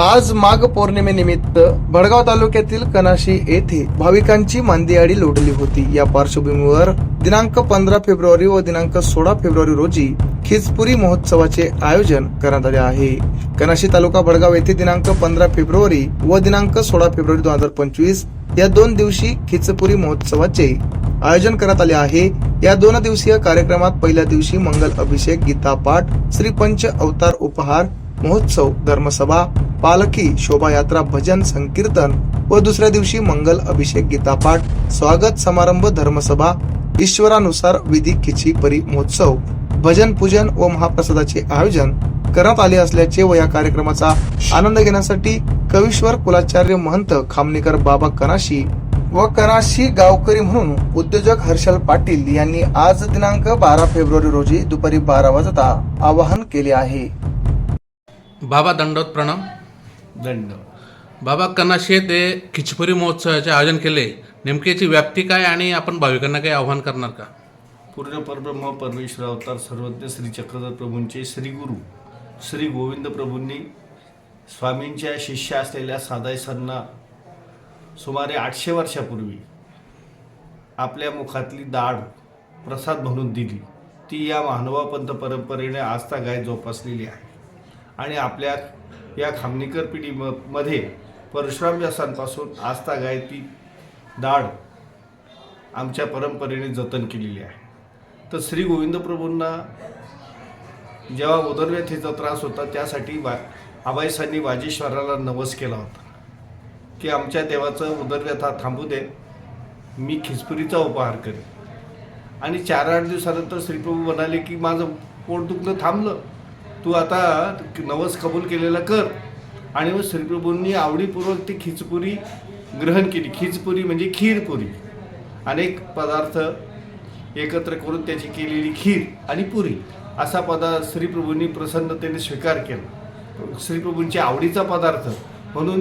आज माघ पौर्णिमेनिमित्त भडगाव तालुक्यातील कनाशी येथे भाविकांची मांदियाडी लोटली होती. या पार्श्वभूमीवर दिनांक पंधरा फेब्रुवारी व दिनांक सोळा फेब्रुवारी रोजी खिचपुरी महोत्सवाचे आयोजन करण्यात आले आहे. कनाशी तालुका भडगाव येथे दिनांक पंधरा फेब्रुवारी व दिनांक सोळा फेब्रुवारी दोन हजार पंचवीस या दोन दिवशी खिचपुरी महोत्सवाचे आयोजन करण्यात आले आहे. या दोन दिवसीय कार्यक्रमात पहिल्या दिवशी मंगल अभिषेक गीता पाठ श्रीपंच अवतार उपहार महोत्सव धर्मसभा पालखी शोभायात्रा भजन संकीर्तन व दुसऱ्या दिवशी मंगल अभिषेक गीतापाठ स्वागत समारंभ धर्मसभा ईश्वरानुसार विधी खिची परी महोत्सव भजन पूजन व महाप्रसादाचे आयोजन करण्यात आले असल्याचे व या कार्यक्रमाचा आनंद घेण्यासाठी कवीश्वर कुलाचार्य महंत खामनेकर बाबा कनाशी व कनाशी गावकरी म्हणून उद्योजक हर्षल पाटील यांनी आज दिनांक बारा फेब्रुवारी रोजी दुपारी बारा वाजता आवाहन केले आहे. बाबा दंडवत प्रणाम. दंड. बाबा कनाशे ते खिचपुरी महोत्सवाचे आयोजन केले नेमकी याची व्याप्ती काय आणि आपण भाविकांना काही आव्हान करणार का? पूर्ण परब्रह्म परमेश्वर अवतार सर्वज्ञ श्री चक्रधर प्रभूंचे श्री गुरु श्री गोविंद प्रभूंनी स्वामींच्या शिष्य असलेल्या सादाई सरना सुमारे आठशे वर्षापूर्वी आपल्या मुखातली दाढ प्रसाद म्हणून दिली. ती या मानवापंत परंपरेने आस्था गाय जोपासलेली आहे. आणि आपल्या या खामणीकर पिढी म मध्ये परशुराम व्यासांपासून आस्था गायती दाढ आमच्या परंपरेने जतन केलेली आहे. तर श्री गोविंद प्रभूंना जेव्हा उदरव्यथेचा त्रास होता त्यासाठी वा आबाईसांनी वाजेश्वराला नवस केला होता. की आमच्या देवाचं उदरव्यथा थांबू दे मी खिचपुरीचा उपहार करेन. आणि चार आठ दिवसानंतर श्रीप्रभू म्हणाले की माझं पोट दुखणं थांबलं. तू आता नवस कबूल केलेला कर. आणि मग श्रीप्रभूंनी आवडीपूर्वक ती खिचपुरी ग्रहण केली. खिचपुरी म्हणजे खीरपुरी. अनेक पदार्थ एकत्र करून त्याची केलेली खीर आणि पुरी. असा पदार्थ श्रीप्रभूंनी प्रसन्नतेने स्वीकार केला. श्रीप्रभूंच्या आवडीचा पदार्थ. म्हणून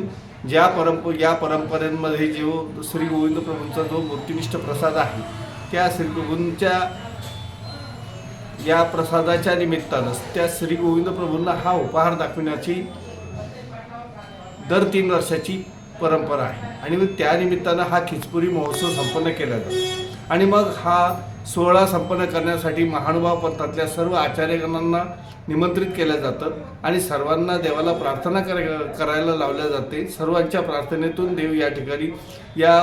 ज्या परंप या परंपरेमध्ये जो श्री गोविंद प्रभूंचा जो मूर्तिनिष्ठ प्रसाद आहे त्या श्रीप्रभूंच्या या प्रसादाच्या निमित्तानं त्या श्री गोविंद प्रभूंना हा उपहार दाखविण्याची दर तीन वर्षाची परंपरा आहे. आणि मग त्यानिमित्तानं हा खिचपुरी महोत्सव संपन्न केला जातो. आणि मग हा सोहळा संपन्न करण्यासाठी महानुभाव पंथातल्या सर्व आचार्यगणांना निमंत्रित केलं जातं आणि सर्वांना देवाला प्रार्थना कर करायला लावल्या जाते. सर्वांच्या प्रार्थनेतून देव या ठिकाणी या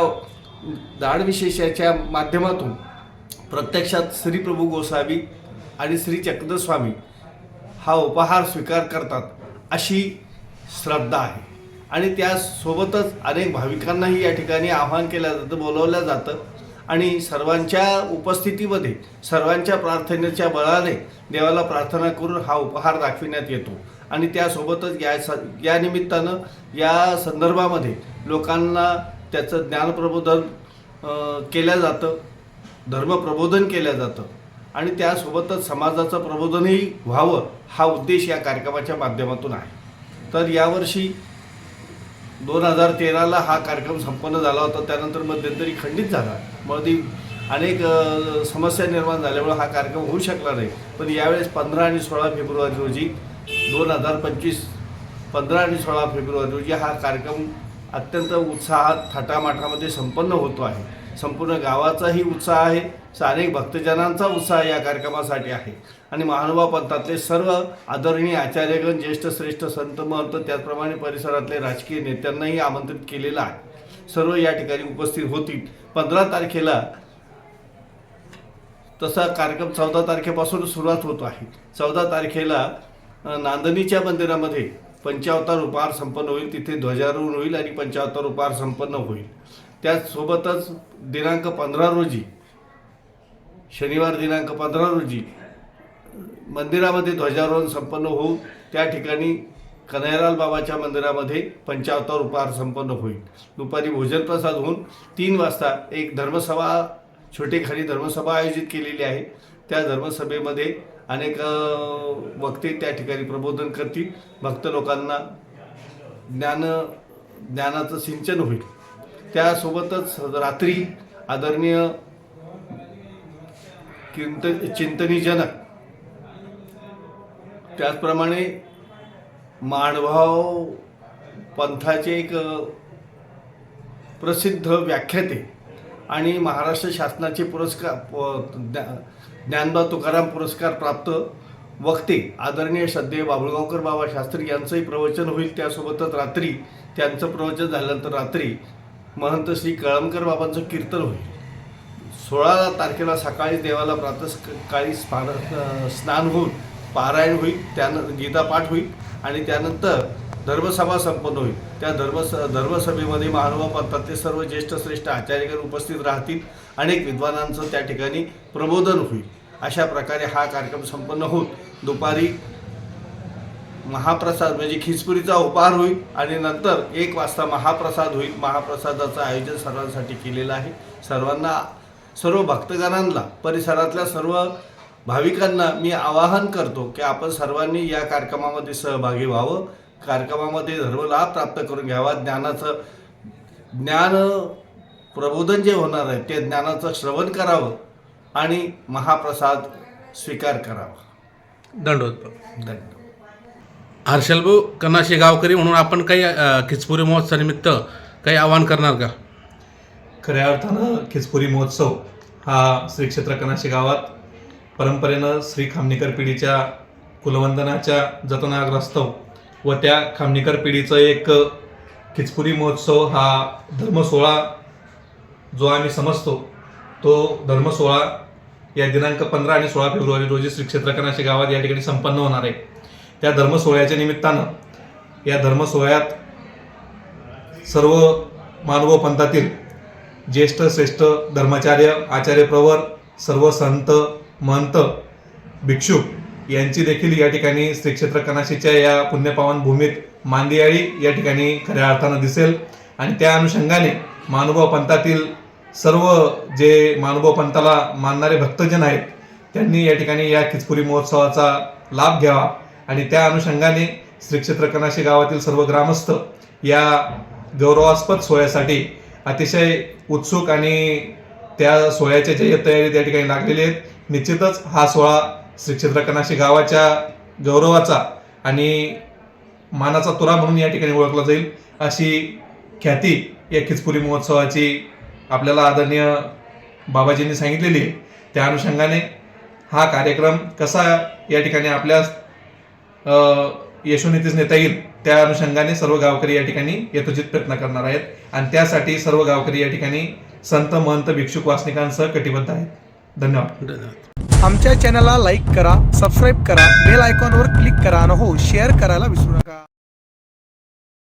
दाढविशेषाच्या माध्यमातून प्रत्यक्षात श्रीप्रभू गोसावी आणि श्री चक्रस्वामी हा उपहार स्वीकार करतात अशी श्रद्धा आहे. आणि त्यासोबतच अनेक भाविकांनाही या ठिकाणी आवाहन केलं जातं बोलवलं जातं. आणि सर्वांच्या उपस्थितीमध्ये सर्वांच्या प्रार्थनेच्या बळाने देवाला प्रार्थना करून हा उपहार दाखविण्यात येतो. आणि त्यासोबतच या स या निमित्तानं या संदर्भामध्ये लोकांना त्याचं ज्ञानप्रबोधन केलं जातं धर्मप्रबोधन केलं जातं. आणि त्यासोबतच समाजाचं प्रबोधनही व्हावं हा उद्देश या कार्यक्रमाच्या माध्यमातून आहे. तर यावर्षी दोन हजार तेराला हा कार्यक्रम संपन्न झाला होता. त्यानंतर मध्यंतरी खंडित झाला. मध्ये अनेक समस्या निर्माण झाल्यामुळे हा कार्यक्रम होऊ शकला नाही. पण यावेळेस पंधरा आणि सोळा फेब्रुवारी रोजी दोन हजार पंचवीस पंधरा आणि सोळा फेब्रुवारी रोजी हा कार्यक्रम अत्यंत उत्साहात थाटामाटामध्ये संपन्न होतो आहे. संपूर्ण गावाचाही उत्साह आहे. अनेक भक्तजनांचा उत्साह या कार्यक्रमासाठी आहे. आणि महानुभाव पंथातले सर्व आदरणीय आचार्यगण ज्येष्ठ श्रेष्ठ संत महंत त्याचप्रमाणे परिसरातले राजकीय नेत्यांनाही आमंत्रित केलेलं आहे. सर्व या ठिकाणी उपस्थित होतील. पंधरा तारखेला तसा कार्यक्रम चौदा तारखेपासून सुरुवात होतो आहे. चौदा तारखेला नांदनीच्या नांदणीच्या मंदिरामध्ये पंचावतार उपहार संपन्न होईल. तिथे ध्वजारोहण होईल आणि पंचावतार उपहार संपन्न होईल. त्याचसोबतच दिनांक पंधरा रोजी शनिवार दिनांक पंधरा रोजी मंदिरामध्ये ध्वजारोहण संपन्न होऊन त्या ठिकाणी कन्हैयालाल बाबाच्या मंदिरामध्ये पंचावतार उपहार संपन्न होईल. दुपारी भोजन प्रसाद होऊन तीन वाजता एक धर्मसभा छोटेखानी धर्मसभा आयोजित केलेली आहे. त्या धर्मसभेमध्ये अनेक वक्ते त्या ठिकाणी प्रबोधन करतील. भक्त लोकांना ज्ञान ज्ञानाचं सिंचन होईल. त्यासोबतच रात्री आदरणीय किंत चिंतनीजनक त्याचप्रमाणे माणभाव पंथाचे एक प्रसिद्ध व्याख्याते आणि महाराष्ट्र शासनाचे पुरस्कार प- ज्ञा- ज्ञानबा तुकाराम पुरस्कार प्राप्त वक्ते आदरणीय श्रद्धेय बाबुळगावकर बाबा शास्त्री यांचंही प्रवचन होईल. त्यासोबतच रात्री त्यांचं प्रवचन झाल्यानंतर रात्री महंत श्री कळमकर बाबांचं कीर्तन होईल. सोळा तारखेला सकाळी देवाला प्रातःकाळी स्नान स्नान होऊन पारायण होईल त्यान गीतापाठ होईल आणि त्यानंतर धर्मसभा संपन्न होईल. त्या धर्म धर्मसभेमध्ये महानुभाव पंथातले सर्व ज्येष्ठ श्रेष्ठ आचार्यगण उपस्थित राहतील. अनेक विद्वानांचं त्या ठिकाणी प्रबोधन होईल. अशा प्रकारे हा कार्यक्रम संपन्न होऊन दुपारी महाप्रसाद म्हणजे खिचपुरीचा उपहार होईल आणि नंतर एक वाजता महाप्रसाद होईल. महाप्रसादाचं आयोजन सर्वांसाठी केलेलं आहे. सर्वांना सर्व भक्तगणांना परिसरातल्या सर्व भाविकांना मी आवाहन करतो की आपण सर्वांनी या कार्यक्रमामध्ये सहभागी व्हावं. कार्यक्रमामध्ये धर्मलाभ प्राप्त करून घ्यावा. ज्ञानाचं ज्ञान प्रबोधन जे होणार आहे ते ज्ञानाचं श्रवण करावं आणि महाप्रसाद स्वीकार करावा. दंडवत धन्यवाद. हर्षलभाऊ कनाशी गावकरी म्हणून आपण काही खिचपुरी महोत्सवानिमित्त काही आवाहन करणार का? खऱ्या अर्थानं खिचपुरी महोत्सव हा श्री क्षेत्र कनाशी गावात परंपरेनं श्री खामणीकर पिढीच्या कुलवंदनाच्या जतनाग्रस्तव व त्या खामणीकर पिढीचं एक खिचपुरी महोत्सव हा धर्मसोहळा जो आम्ही समजतो तो धर्मसोहळा या दिनांक पंधरा आणि सोळा फेब्रुवारी रोजी श्री क्षेत्र कनाशी गावात या ठिकाणी संपन्न होणार आहे. त्या धर्मसोहळ्याच्या निमित्तानं या धर्मसोहळ्यात सर्व मानव पंथातील ज्येष्ठ श्रेष्ठ धर्माचार्य आचार्य प्रवर सर्व संत महंत भिक्षुक यांची देखील या ठिकाणी श्री क्षेत्र कनाशीच्या या पुण्यपावन भूमीत मांदियाळी या ठिकाणी खऱ्या अर्थानं दिसेल. आणि त्या अनुषंगाने मानुभव पंथातील सर्व जे मानुभव पंथाला मानणारे भक्तजन आहेत त्यांनी या ठिकाणी या खिचपुरी महोत्सवाचा लाभ घ्यावा. आणि त्या अनुषंगाने श्रीक्षेत्र कनाशी गावातील सर्व ग्रामस्थ या गौरवास्पद सोहळ्यासाठी अतिशय उत्सुक आणि त्या सोहळ्याच्या जे तयारी त्या ठिकाणी लागलेली आहेत निश्चितच हा सोहळा श्रीक्षेत्र कनाशी गावाच्या गौरवाचा आणि मानाचा तुरा म्हणून या ठिकाणी ओळखला जाईल अशी ख्याती या खिचपुरी महोत्सवाची आपल्याला आदरणीय बाबाजींनी सांगितलेली आहे. त्या अनुषंगाने हा कार्यक्रम कसा या ठिकाणी आपल्या यशोनीतीच नेता येईल. त्या अनुषंगाने सर्व गावकरी या ठिकाणी यथोचित प्रयत्न करणार आहेत. आणि त्यासाठी सर्व गावकरी या ठिकाणी संत महंत भिक्षुक वासनिकांसह कटिबद्ध आहेत. धन्यवाद. धन्यवाद. आमच्या चॅनलला लाईक करा सबस्क्राईब करा बेल आयकॉनवर क्लिक करा आणि हो शेअर करायला विसरू नका.